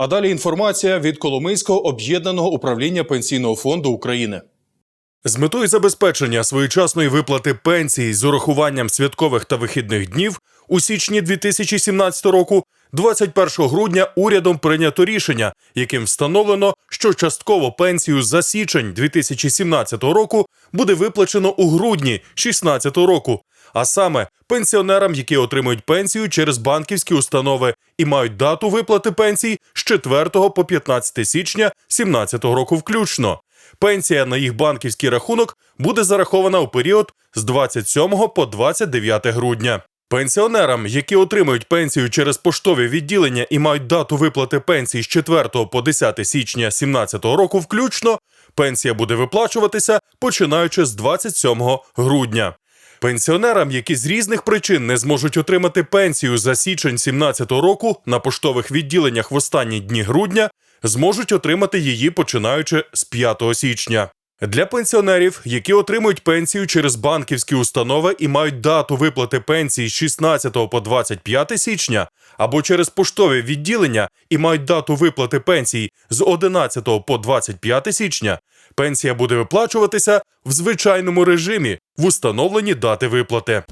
А далі інформація від Коломийського об'єднаного управління пенсійного фонду України. З метою забезпечення своєчасної виплати пенсії з урахуванням святкових та вихідних днів у січні 2017 року, 21 грудня, урядом прийнято рішення, яким встановлено, що частково пенсію за січень 2017 року буде виплачено у грудні 2016 року. А саме пенсіонерам, які отримують пенсію через банківські установи і мають дату виплати пенсій з 4 по 15 січня 2017 року включно. Пенсія на їх банківський рахунок буде зарахована у період з 27 по 29 грудня. Пенсіонерам, які отримують пенсію через поштові відділення і мають дату виплати пенсії з 4 по 10 січня 2017 року включно, пенсія буде виплачуватися починаючи з 27 грудня. Пенсіонерам, які з різних причин не зможуть отримати пенсію за січень 2017 року на поштових відділеннях в останні дні грудня, зможуть отримати її починаючи з 5 січня. Для пенсіонерів, які отримують пенсію через банківські установи і мають дату виплати пенсії з 16 по 25 січня, або через поштові відділення і мають дату виплати пенсії з 11 по 25 січня, пенсія буде виплачуватися в звичайному режимі в установлені дати виплати.